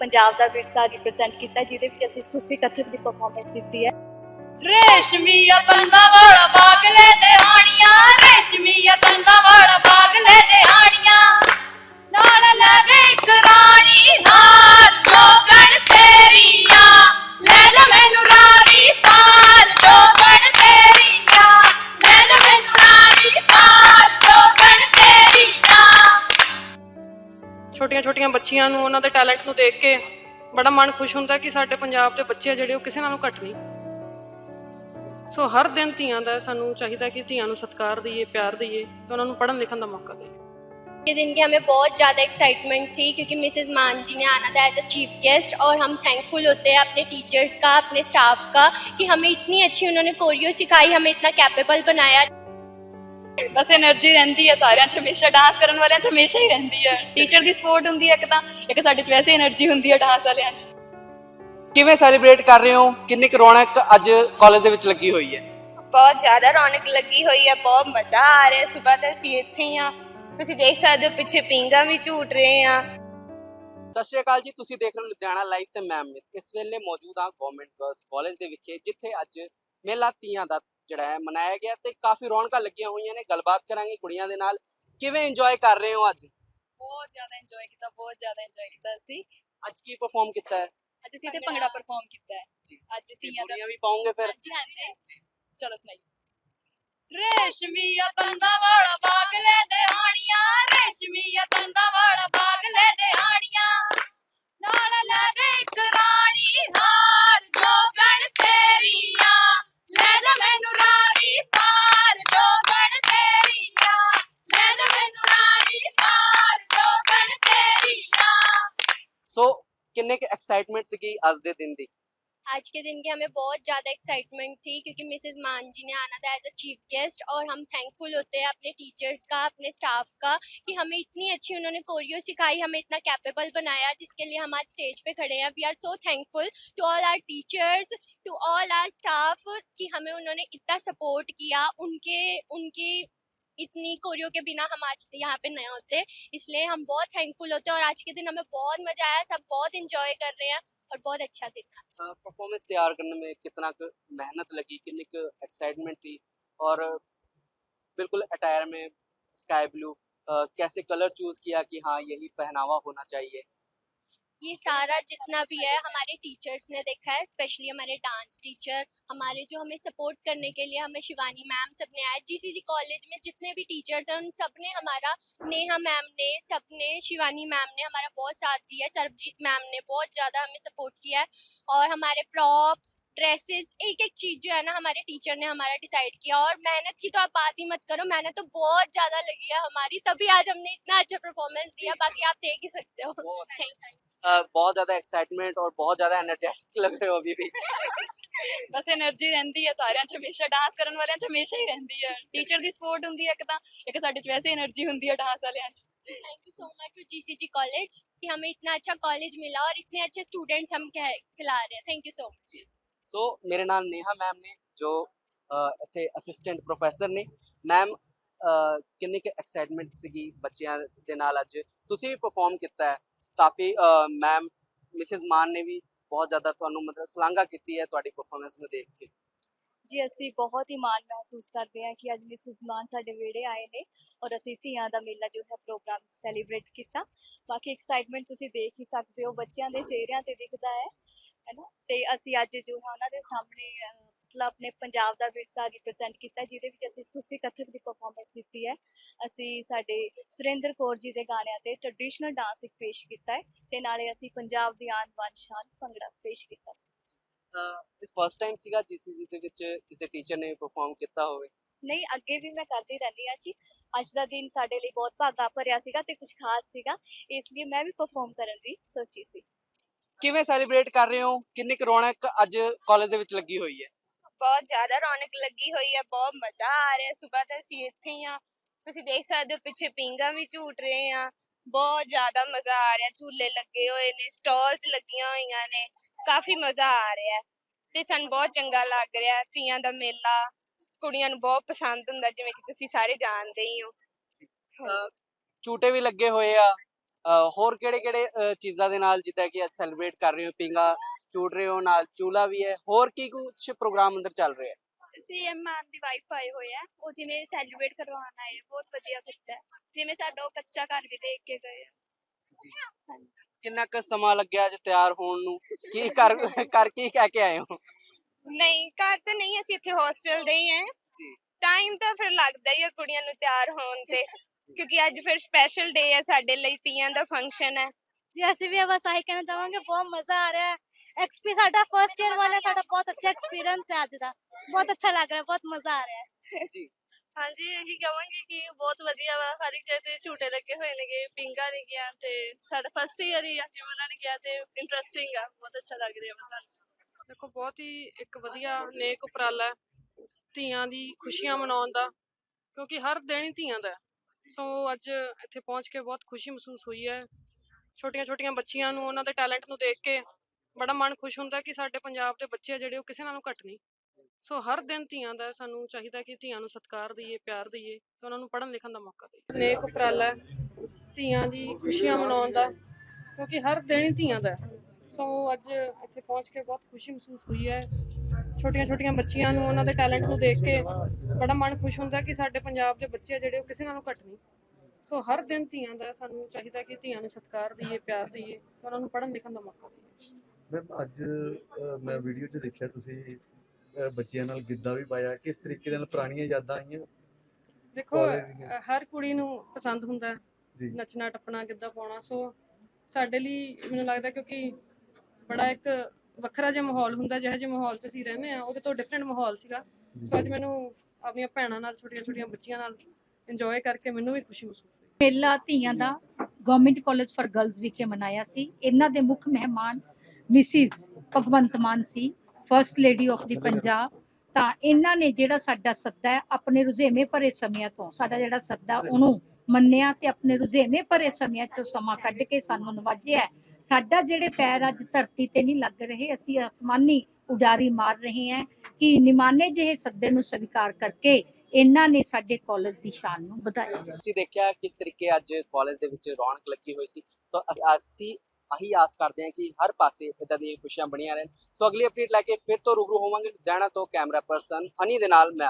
ਪੰਜਾਬ ਦਾ ਵਿਰਸਾ ਰਿਪਰੈਜ਼ੈਂਟ ਕੀਤਾ, ਜਿਹਦੇ ਵਿੱਚ ਅਸੀਂ ਸੂਫੀ ਕਥਕ ਦੀ ਪਰਫਾਰਮੈਂਸ ਦਿੱਤੀ ਹੈ। ਰੇਸ਼ਮੀਆ ਤੰਦਾ ਵਾਲਾ ਬਾਗਲੇ ਦੇ ਹਾਣੀਆਂ ਰੇਸ਼ਮੀਆ ਤੰਦਾ ਵਾਲਾ ਬਾਗਲੇ ਦੇ ਹਾਣੀਆਂ। ਨਾਲ ਲੱਗੇ ਇੱਕ ਰਾਣੀ ਬੱਚੀਆਂ ਨੂੰ ਉਹਨਾਂ ਦੇ ਟੈਲੈਂਟ ਨੂੰ ਦੇਖ ਕੇ ਬੜਾ ਮਨ ਖੁਸ਼ ਹੁੰਦਾ ਕਿ ਸਾਡੇ ਪੰਜਾਬ ਦੇ ਬੱਚੇ ਆ ਜਿਹੜੇ ਉਹ ਕਿਸੇ ਨਾਲੋਂ ਘੱਟ ਨਹੀਂ ਸੋ ਹਰ ਦਿਨ ਧੀਆਂ ਦਾ ਸਾਨੂੰ ਚਾਹੀਦਾ ਕਿ ਧੀਆਂ ਨੂੰ ਸਤਿਕਾਰ ਦਈਏ ਪਿਆਰ ਦਈਏ ਤੇ ਉਹਨਾਂ ਨੂੰ ਪੜ੍ਹਨ ਲਿਖਣ ਦਾ ਮੌਕਾ ਦਈਏ के दिन की हमें बहुत ज़्यादा एक्साइटमेंट थी क्योंकि मिसेज़ मान जी ने आना था एज अ चीफ गेस्ट और हम थैंकफुल होते हैं अपने टीचर्स का अपने स्टाफ का कि हमें इतनी अच्छी उन्होंने कोरियो सिखाई हमें इतना कैपेबल बनाया ਬਸ એનર્ਜੀ ਰਹਿੰਦੀ ਹੈ ਸਾਰਿਆਂ 'ਚ ਹਮੇਸ਼ਾ ਡਾਂਸ ਕਰਨ ਵਾਲਿਆਂ 'ਚ ਹਮੇਸ਼ਾ ਹੀ ਰਹਿੰਦੀ ਹੈ। ਟੀਚਰ ਦੀ ਸਪੋਰਟ ਹੁੰਦੀ ਹੈ ਇੱਕ ਤਾਂ ਇੱਕ ਸਾਡੇ 'ਚ ਵੈਸੇ એનર્ਜੀ ਹੁੰਦੀ ਹੈ ਡਾਂਸ ਵਾਲਿਆਂ 'ਚ। ਕਿਵੇਂ ਸੈਲੀਬ੍ਰੇਟ ਕਰ ਰਹੇ ਹੋ? ਕਿੰਨੀ ਰੌਣਕ ਅੱਜ ਕਾਲਜ ਦੇ ਵਿੱਚ ਲੱਗੀ ਹੋਈ ਹੈ? ਬਹੁਤ ਜ਼ਿਆਦਾ ਰੌਣਕ ਲੱਗੀ ਹੋਈ ਹੈ ਬਹੁਤ ਮਜ਼ਾ ਆ ਰਿਹਾ ਸਵੇਰ ਤੋਂ ਅਸੀਂ ਇੱਥੇ ਆ ਤੁਸੀਂ ਦੇਖ ਸਕਦੇ ਹੋ ਪਿੱਛੇ ਪਿੰਗਾ ਵੀ ਝੂਟ ਰਹੇ ਆ। ਸਤਿ ਸ਼੍ਰੀ ਅਕਾਲ ਜੀ ਤੁਸੀਂ ਦੇਖ ਰਹੇ ਹੋ ਲੁਧਿਆਣਾ ਲਾਈਵ ਤੇ ਮੈਂ ਅਮਿਤ। ਇਸ ਵੇਲੇ ਮੌਜੂਦ ਹਾਂ ਗਵਰਨਮੈਂਟ ਗਰਲਸ ਕਾਲਜ ਦੇ ਵਿਖੇ ਜਿੱਥੇ ਅੱਜ ਮੇਲਾ ਤੀਆਂ ਦਾ ਜਿਹੜਾ ਹੈ ਮਨਾਇਆ ਗਿਆ ਤੇ ਕਾਫੀ ਰੌਣਕਾਂ ਲੱਗੀਆਂ ਹੋਈਆਂ ਨੇ। ਗੱਲਬਾਤ ਕਰਾਂਗੇ ਕੁੜੀਆਂ ਦੇ ਨਾਲ। ਕਿਵੇਂ ਇੰਜੋਏ ਕਰ ਰਹੇ ਹੋ ਅੱਜ? ਬਹੁਤ ਜ਼ਿਆਦਾ ਇੰਜੋਏ ਕੀਤਾ ਬਹੁਤ ਜ਼ਿਆਦਾ ਇੰਜੋਏ ਕੀਤਾ ਅਸੀਂ। ਅੱਜ ਕੀ ਪਰਫਾਰਮ ਕੀਤਾ ਹੈ? ਅੱਜ ਅਸੀਂ ਇੱਥੇ ਭੰਗੜਾ ਪਰਫਾਰਮ ਕੀਤਾ ਹੈ। ਅੱਜ ਤੀਆਂ ਦਾ ਵੀ ਪਾਉਂਗੇ ਫਿਰ? ਹਾਂਜੀ ਹਾਂਜੀ। ਚਲੋ ਸੁਣਾਈਏ। ਰੇਸ਼ਮੀਆ ਤੰਦਾ ਵਾਲਾ ਬਾਗਲੇ ਦੇ। ਸੋ ਕਿੰਨੇ ਕੁ ਐਕਸਾਈਟਮੈਂਟ ਸੀਗੀ ਅੱਜ ਦੇ ਦਿਨ ਦੀ आज के दिन की हमें बहुत ज़्यादा एक्साइटमेंट थी क्योंकि मिसेज़ मान जी ने आना था एज अ चीफ गेस्ट और हम थैंकफुल होते हैं अपने टीचर्स का अपने स्टाफ का कि हमें इतनी अच्छी उन्होंने कोरियो सिखाई हमें इतना कैपेबल बनाया जिसके लिए हम आज स्टेज पे खड़े हैं we are so thankful to all our teachers to all our staff कि हमें उन्होंने इतना सपोर्ट किया उनके उनकी इतनी कोरियो के बिना हम आज यहाँ पे नहीं होते इसलिए हम बहुत थैंकफुल होते हैं और आज के दिन हमें बहुत मज़ा आया, सब बहुत इंजॉय कर रहे हैं और बहुत अच्छा दिन था परफॉर्मेंस तैयार करने में कितना मेहनत लगी, कितनी एक्साइटमेंट थी और बिल्कुल अटायर में स्काई ब्लू कैसे कलर चूज़ किया कि हाँ यही पहनावा होना चाहिए। ये सारा जितना भी है हमारे टीचर्स ने देखा है स्पेशली हमारे डांस टीचर हमारे जो हमें सपोर्ट करने के लिए हमें शिवानी मैम सबने आया जीसीजी कॉलेज में जितने भी टीचर्स हैं उन सबने हमारा नेहा मैम ने सबने शिवानी मैम ने हमारा बहुत साथ दिया सरबजीत मैम ने बहुत ज़्यादा हमें सपोर्ट किया है और हमारे प्रॉप्स ड्रेसेस एक एक चीज़ जो है ना हमारे टीचर ने हमारा डिसाइड किया और मेहनत की तो आप बात ही मत करो मेहनत तो बहुत ज़्यादा लगी है हमारी तभी आज हमने इतना अच्छा परफॉर्मेंस दिया बाकी आप देख ही सकते हो। थैंक. अ, ਬਹੁਤ ਜ਼ਿਆਦਾ एक्साइटमेंट और बहुत ज़्यादा एनर्जेटिक लग रहे हो अभी भी। ਬਸ એનર્ਜੀ ਰਹਿੰਦੀ ਹੈ ਸਾਰਿਆਂ 'ਚ ਹਮੇਸ਼ਾ ਡਾਂਸ ਕਰਨ ਵਾਲਿਆਂ 'ਚ ਹਮੇਸ਼ਾ ਹੀ ਰਹਿੰਦੀ ਹੈ ਟੀਚਰ ਦੀ ਸਪੋਰਟ ਹੁੰਦੀ ਹੈ ਇੱਕ ਤਾਂ ਇੱਕ ਸਾਡੇ 'ਚ ਵੈਸੇ એનર્ਜੀ ਹੁੰਦੀ ਹੈ ਡਾਂਸ ਵਾਲਿਆਂ 'ਚ thank you so much to GCG college कि हमें इतना अच्छा कॉलेज मिला और इतने अच्छे स्टूडेंट्स हम कह- खिला रहे हैं। थैंक यू सो ਸੋ ਮੇਰੇ ਨਾਲ ਨੇਹਾ ਮੈਮ ਨੇ ਜੋ ਇੱਥੇ ਅਸਿਸਟੈਂਟ ਪ੍ਰੋਫੈਸਰ ਨੇ ਮੈਮ ਕਿੰਨੀ ਕਿ ਐਕਸਾਈਟਮੈਂਟ ਸੀਗੀ ਬੱਚਿਆਂ ਦੇ ਨਾਲ ਅੱਜ ਤੁਸੀਂ ਵੀ ਪਰਫਾਰਮ ਕੀਤਾ ਹੈ ਕਾਫੀ ਮੈਮ ਮਿਸਿਸ ਮਾਨ ਨੇ ਵੀ ਬਹੁਤ ਜ਼ਿਆਦਾ ਤੁਹਾਨੂੰ ਮਤਲਬ ਸਲਾਘਾ ਕੀਤੀ ਹੈ ਤੁਹਾਡੀ ਪਰਫਾਰਮੈਂਸ ਨੂੰ ਦੇਖ ਕੇ। ਜੀ, ਅਸੀਂ ਬਹੁਤ ਹੀ ਮਾਣ ਮਹਿਸੂਸ ਕਰਦੇ ਹਾਂ ਕਿ ਅੱਜ ਮਿਸਿਸ ਮਾਨ ਸਾਡੇ ਵਿਹੜੇ ਆਏ ਨੇ ਔਰ ਅਸੀਂ ਧੀਆਂ ਦਾ ਮੇਲਾ ਜੋ ਹੈ ਪ੍ਰੋਗਰਾਮ ਸੈਲੀਬ੍ਰੇਟ ਕੀਤਾ। ਬਾਕੀ ਐਕਸਾਈਟਮੈਂਟ ਤੁਸੀਂ ਦੇਖ ਹੀ ਸਕਦੇ ਹੋ, ਬੱਚਿਆਂ ਦੇ ਚਿਹਰਿਆਂ ਤੇ ਦਿਖਦਾ ਹੈ ਹੈਨਾ ਤੇ ਅਸੀਂ ਅੱਜ ਜੋ ਹੈ ਉਹਨਾਂ ਦੇ ਸਾਹਮਣੇ ਮਤਲਬ ਆਪਣੇ ਪੰਜਾਬ ਦਾ ਵਿਰਸਾ ਰਿਪਰੈਜ਼ੈਂਟ ਕੀਤਾ ਜਿਹਦੇ ਵਿੱਚ ਅਸੀਂ ਸੂਫੀ ਕਥਕ ਦੀ ਪਰਫਾਰਮੈਂਸ ਦਿੱਤੀ ਹੈ। ਅਸੀਂ ਸਾਡੇ ਸੁਰਿੰਦਰ ਕੌਰ ਜੀ ਦੇ ਗਾਣਿਆਂ ਤੇ ਟ੍ਰੈਡੀਸ਼ਨਲ ਡਾਂਸ ਇੱਕ ਪੇਸ਼ ਕੀਤਾ ਹੈ ਤੇ ਨਾਲੇ ਅਸੀਂ ਪੰਜਾਬ ਦੀ ਆਨ ਬਾਨ ਸ਼ਾਨ ਭੰਗੜਾ ਪੇਸ਼ ਕੀਤਾ ਸੀ। ਇਹ ਫਰਸਟ ਟਾਈਮ ਸੀਗਾ ਜੀਸੀਸੀ ਦੇ ਵਿੱਚ ਕਿਸੇ ਟੀਚਰ ਨੇ ਪਰਫਾਰਮ ਕੀਤਾ ਹੋਵੇ। ਨਹੀਂ ਅੱਗੇ ਵੀ ਮੈਂ ਕਰਦੀ ਰਹਿੰਦੀ ਹਾਂ ਜੀ। ਅੱਜ ਦਾ ਦਿਨ ਸਾਡੇ ਲਈ ਬਹੁਤ ਭਾਗਾ ਭਰਿਆ ਸੀਗਾ ਤੇ ਕੁਝ ਖਾਸ ਸੀਗਾ ਇਸ ਲਈ ਮੈਂ ਵੀ ਪਰਫਾਰਮ ਕਰਨ ਦੀ ਸੋਚੀ ਸੀ। ਕਿਵੇਂ ਸੈਲੀਬ੍ਰੇਟ ਕਰ ਰਹੇ ਹੋ? ਕਿੰਨੀ ਰੌਣਕ ਅੱਜ ਕਾਲਜ ਦੇ ਵਿੱਚ ਲੱਗੀ ਹੋਈ ਹੈ? ਬਹੁਤ ਜ਼ਿਆਦਾ ਰੌਣਕ ਲੱਗੀ ਹੋਈ ਹੈ ਬਹੁਤ ਮਜ਼ਾ ਆ ਰਿਹਾ। ਸਵੇਰ ਤੋਂ ਅਸੀਂ ਇੱਥੇ ਹੀ ਆ। ਤੁਸੀਂ ਦੇਖ ਸਕਦੇ ਹੋ ਪਿੱਛੇ ਪਿੰਗਾ ਵੀ ਝੂਟ ਰਹੇ ਆ। ਬਹੁਤ ਜ਼ਿਆਦਾ ਮਜ਼ਾ ਆ ਰਿਹਾ। ਝੂਲੇ ਲੱਗੇ ਹੋਏ ਨੇ ਸਟਾਲਸ ਲੱਗੀਆਂ ਹੋਈਆਂ ਨੇ। ਕਾਫੀ ਮਜ਼ਾ ਆ ਰਿਹਾ ਤੇ ਸਾਨੂੰ ਬਹੁਤ ਚੰਗਾ ਲੱਗ ਰਿਹਾ ਤੀਆਂ ਦਾ ਮੇਲਾ ਕੁੜੀਆਂ ਨੂੰ ਬਹੁਤ ਪਸੰਦ ਹੁੰਦਾ ਜਿਵੇਂ ਕਿ ਤੁਸੀਂ ਸਾਰੇ ਜਾਣਦੇ ਹੀ ਹੋ। ਝੂਟੇ ਵੀ ਲੱਗੇ ਹੋਏ ਆ। ਹੋਰ ਕਿਹੜੇ ਕਿਹੜੇ ਚੀਜ਼ਾਂ ਦੇ ਨਾਲ ਜਿੱਦਾਂ ਕਿ ਅੱਜ ਸੈਲੀਬ੍ਰੇਟ ਕਰ ਰਹੇ ਹੋ ਪਿੰਗਾ ਝੂਟ ਰਹੇ ਹੋ ਨਾਲ ਚੂਲਾ ਵੀ ਹੈ ਹੋਰ ਕੀ ਕੁਝ ਪ੍ਰੋਗਰਾਮ ਅੰਦਰ ਚੱਲ ਰਿਹਾ ਹੈ? ਸੀਐਮ ਮਾਨ ਦੀ ਵਾਈਫ ਆਏ ਹੋਏ ਆ ਉਹ ਜਿਵੇਂ ਸੈਲੀਬ੍ਰੇਟ ਕਰਵਾਉਣ ਆਏ ਆ, ਬਹੁਤ ਵਧੀਆ ਕੀਤਾ ਹੈ। ਜਿਵੇਂ ਸਾਡਾ ਉਹ ਕੱਚਾ ਘਰ ਵੀ ਦੇਖ ਕੇ ਗਏ ਆ। ਹਾਂਜੀ। ਕਿੰਨਾ ਕੁ ਸਮਾਂ ਲੱਗਿਆ ਅੱਜ ਤਿਆਰ ਹੋਣ ਨੂੰ? ਕੀ ਕਰ ਕਰ ਕੀ ਕਹਿ ਕੇ ਆਏ ਹੋ? ਨਹੀਂ ਘਰ ਤਾਂ ਨਹੀਂ ਅਸੀਂ ਇੱਥੇ ਹੋਸਟਲ ਦੇ ਹੀ ਹਾਂ ਜੀ। ਟਾਈਮ ਤਾਂ ਫਿਰ ਲੱਗਦਾ ਹੀ ਆ ਕੁੜੀਆਂ ਨੂੰ ਤਿਆਰ ਹੋਣ ਤੇ। ਕਿਉਂਕਿ ਅੱਜ ਫਿਰ ਸਪੈਸ਼ਲ ਡੇ ਹੈ ਸਾਡੇ ਲਈ ਤੀਆਂ ਦਾ ਫੰਕਸ਼ਨ ਹੈ ਜੀ ਅਸੀਂ ਵੀ ਬਸ ਆਹੀ ਕਹਿਣਾ ਚਾਹਾਂਗੇ ਬਹੁਤ ਮਜ਼ਾ ਆ ਰਿਹਾ ਹੈ। ਐਕਸਪੀ ਸਾਡਾ ਫਰਸਟ ਈਅਰ ਵਾਲਾ ਸਾਡਾ ਬਹੁਤ ਅੱਛਾ ਐਕਸਪੀਰੀਅੰਸ ਹੈ ਅੱਜ ਦਾ। ਬਹੁਤ ਅੱਛਾ ਲੱਗ ਰਿਹਾ ਬਹੁਤ ਮਜ਼ਾ ਆ ਰਿਹਾ। ਹੈ ਜੀ। ਹਾਂਜੀ ਇਹੀ ਕਹਾਂਗੇ ਕਿ ਬਹੁਤ ਵਧੀਆ ਵਾ। ਹਰ ਇੱਕ ਜਗ੍ਹਾ ਤੇ ਝੂਟੇ ਲੱਗੇ ਹੋਏ ਨੇਗੇ ਪਿੰਗਾ ਨੇ ਗਿਆ ਤੇ ਸਾਡਾ ਫਰਸਟ ਈਅਰ ਹੀ ਆ ਜਿਵੇਂ ਉਹਨਾਂ ਨੇ ਕਿਹਾ ਤੇ ਇੰਟਰਸਟਿੰਗ ਆ। ਬਹੁਤ ਅੱਛਾ ਲੱਗ ਰਿਹਾ ਵਾ ਸਾਨੂੰ। ਦੇਖੋ ਬਹੁਤ ਹੀ ਇੱਕ ਵਧੀਆ ਨੇਕ ਉਪਰਾਲਾ ਧੀਆਂ ਦੀ ਖੁਸ਼ੀਆਂ ਮਨਾਉਣ ਦਾ ਕਿਉਂਕਿ ਹਰ ਦਿਨ ਹੀ ਧੀਆਂ ਦਾ। ਸੋ ਅੱਜ ਇੱਥੇ ਪਹੁੰਚ ਕੇ ਬਹੁਤ ਖੁਸ਼ੀ ਮਹਿਸੂਸ ਹੋਈ ਹੈ। ਛੋਟੀਆਂ ਛੋਟੀਆਂ ਬੱਚੀਆਂ ਨੂੰ ਉਹਨਾਂ ਦੇ ਟੈਲੈਂਟ ਨੂੰ ਦੇਖ ਕੇ ਬੜਾ ਮਨ ਖੁਸ਼ ਹੁੰਦਾ ਕਿ ਸਾਡੇ ਪੰਜਾਬ ਦੇ ਬੱਚੇ ਆ ਜਿਹੜੇ, ਉਹ ਕਿਸੇ ਨਾਲੋਂ ਘੱਟ ਨਹੀਂ। ਸੋ ਹਰ ਦਿਨ ਧੀਆਂ ਦਾ ਸਾਨੂੰ ਚਾਹੀਦਾ ਕਿ ਧੀਆਂ ਨੂੰ ਸਤਿਕਾਰ ਦਈਏ, ਪਿਆਰ ਦਈਏ ਤੇ ਉਹਨਾਂ ਨੂੰ ਪੜ੍ਹਨ ਲਿਖਣ ਦਾ ਮੌਕਾ ਦਈਏ। ਨੇਕ ਉਪਰਾਲਾ ਹੈ ਧੀਆਂ ਦੀ ਖੁਸ਼ੀਆਂ ਮਨਾਉਣ ਦਾ, ਕਿਉਂਕਿ ਹਰ ਦਿਨ ਹੀ ਧੀਆਂ ਦਾ ਸੋ ਅੱਜ ਇੱਥੇ ਪਹੁੰਚ ਕੇ ਬਹੁਤ ਖੁਸ਼ੀ ਮਹਿਸੂਸ ਹੋਈ ਹੈ। ਛੋਟੀਆਂ ਛੋਟੀਆਂ ਬੱਚੀਆਂ ਨੂੰ, ਉਹਨਾਂ ਦੇ ਟੈਲੈਂਟ ਨੂੰ ਦੇਖ ਕੇ ਬੜਾ ਮਨ ਖੁਸ਼ ਹੁੰਦਾ ਕਿ ਸਾਡੇ ਪੰਜਾਬ ਦੇ ਬੱਚੇ ਆ ਜਿਹੜੇ, ਉਹ ਕਿਸੇ ਨਾਲੋਂ ਘੱਟ ਨਹੀਂ। ਸੋ ਹਰ ਦਿਨ ਧੀਆਂ ਦਾ ਸਾਨੂੰ ਚਾਹੀਦਾ ਕਿ ਧੀਆਂ ਨੂੰ ਸਤਿਕਾਰ ਦਈਏ, ਪਿਆਰ ਦਈਏ ਤੇ ਉਹਨਾਂ ਨੂੰ ਪੜ੍ਹਨ ਲਿਖਣ ਦਾ ਮੌਕਾ ਦਈਏ। ਮੈਮ ਅੱਜ ਮੈਂ ਵੀਡੀਓ 'ਚ ਦੇਖਿਆ ਤੁਸੀਂ ਬੱਚਿਆਂ ਨਾਲ ਗਿੱਧਾ ਵੀ ਪਾਇਆ। ਕਿਸ ਤਰੀਕੇ ਦੇ ਨਾਲ ਪੁਰਾਣੀਆਂ ਯਾਦਾਂ ਆਈਆਂ? ਦੇਖੋ ਹਰ ਕੁੜੀ ਨੂੰ ਪਸੰਦ ਹੁੰਦਾ ਨੱਚਣਾ ਟੱਪਣਾ ਗਿੱਧਾ ਪਾਉਣਾ। ਸੋ ਸਾਡੇ ਲਈ ਮੈਨੂੰ ਲੱਗਦਾ ਕਿਉਂਕਿ ਬੜਾ ਇੱਕ ਵੱਖਰਾ ਜਿਹਾ ਮਾਹੌਲ ਹੁੰਦਾ ਜਿਹੋ ਜਿਹੇ ਮਾਹੌਲ 'ਚ ਅਸੀਂ ਰਹਿੰਦੇ ਆ ਉਹਦੇ ਤੋਂ ਡਿਫਰੈਂਟ ਮਾਹੌਲ ਸੀਗਾ। ਸੋ ਅੱਜ ਮੈਨੂੰ ਆਪਣੀਆਂ ਭੈਣਾਂ ਨਾਲ ਛੋਟੀਆਂ ਛੋਟੀਆਂ ਬੱਚੀਆਂ ਨਾਲ ਇੰਜੋਏ ਕਰਕੇ ਮੈਨੂੰ ਵੀ ਖੁਸ਼ੀ ਮਹਿਸੂਸ ਹੋਈ। ਮੇਲਾ ਧੀਆਂ ਦਾ ਗਵਰਨਮੈਂਟ ਕਾਲਜ ਫਾਰ ਗਰਲਜ਼ ਵਿਖੇ ਮਨਾਇਆ ਸੀ। ਇਹਨਾਂ ਦੇ ਮੁੱਖ ਮਹਿਮਾਨ Mrs Bhagwant Mann C first lady of the Punjab ਤਾਂ ਇਹਨਾਂ ਨੇ ਜਿਹੜਾ ਸਾਡਾ ਸੱਦਾ ਹੈ, ਆਪਣੇ ਰੁਝੇਵੇਂ ਭਰੇ ਸਮਿਆਂ ਤੋਂ, ਸਾਡਾ ਜਿਹੜਾ ਸੱਦਾ ਉਹਨੂੰ ਮੰਨਿਆ ਤੇ ਆਪਣੇ ਰੁਝੇਵੇਂ ਭਰੇ ਸਮਿਆਂ ਚੋਂ ਸਮਾਂ ਕੱਢ ਕੇ ਸਾਨੂੰ ਨਵਾਜਿਆ ਸਾਡਾ ਜਿਹੜੇ ਪੈਰ ਅੱਜ ਧਰਤੀ ਤੇ ਨਹੀਂ ਲੱਗ ਰਹੇ, ਅਸੀਂ ਅਸਮਾਨੀ ਉਡਾਰੀ ਮਾਰ ਰਹੇ ਹਾਂ ਕਿ ਨਿਮਾਨੇ ਜਿਹੇ ਸੱਦੇ ਨੂੰ ਸਵੀਕਾਰ ਕਰਕੇ ਇਹਨਾਂ ਨੇ ਸਾਡੇ ਕਾਲਜ ਦੀ ਸ਼ਾਨ ਨੂੰ ਵਧਾਇਆ। ਤੁਸੀਂ ਦੇਖਿਆ ਕਿਸ ਤਰੀਕੇ ਅੱਜ ਕਾਲਜ ਦੇ ਵਿੱਚ ਰੌਣਕ ਲੱਗੀ ਹੋਈ ਸੀ? ਤਾਂ ਅਸੀਂ ਆਹੀ ਆਸ ਕਰਦੇ ਹਾਂ ਕਿ ਹਰ ਪਾਸੇ ਇਦਾਂ ਦੀਆਂ ਖੁਸ਼ੀਆਂ ਬਣੀਆਂ ਰਹਿਣ। ਸੋ ਅਗਲੀ ਅਪਡੇਟ ਲੈ ਕੇ ਫਿਰ ਤੋਂ ਰੂਬਰੂ ਹੋਵਾਂਗੇ ਲੁਧਿਆਣਾ ਤੋਂ ਕੈਮਰਾ ਪਰਸਨ ਹਨੀ ਦੇ ਨਾਲ ਮੈਂ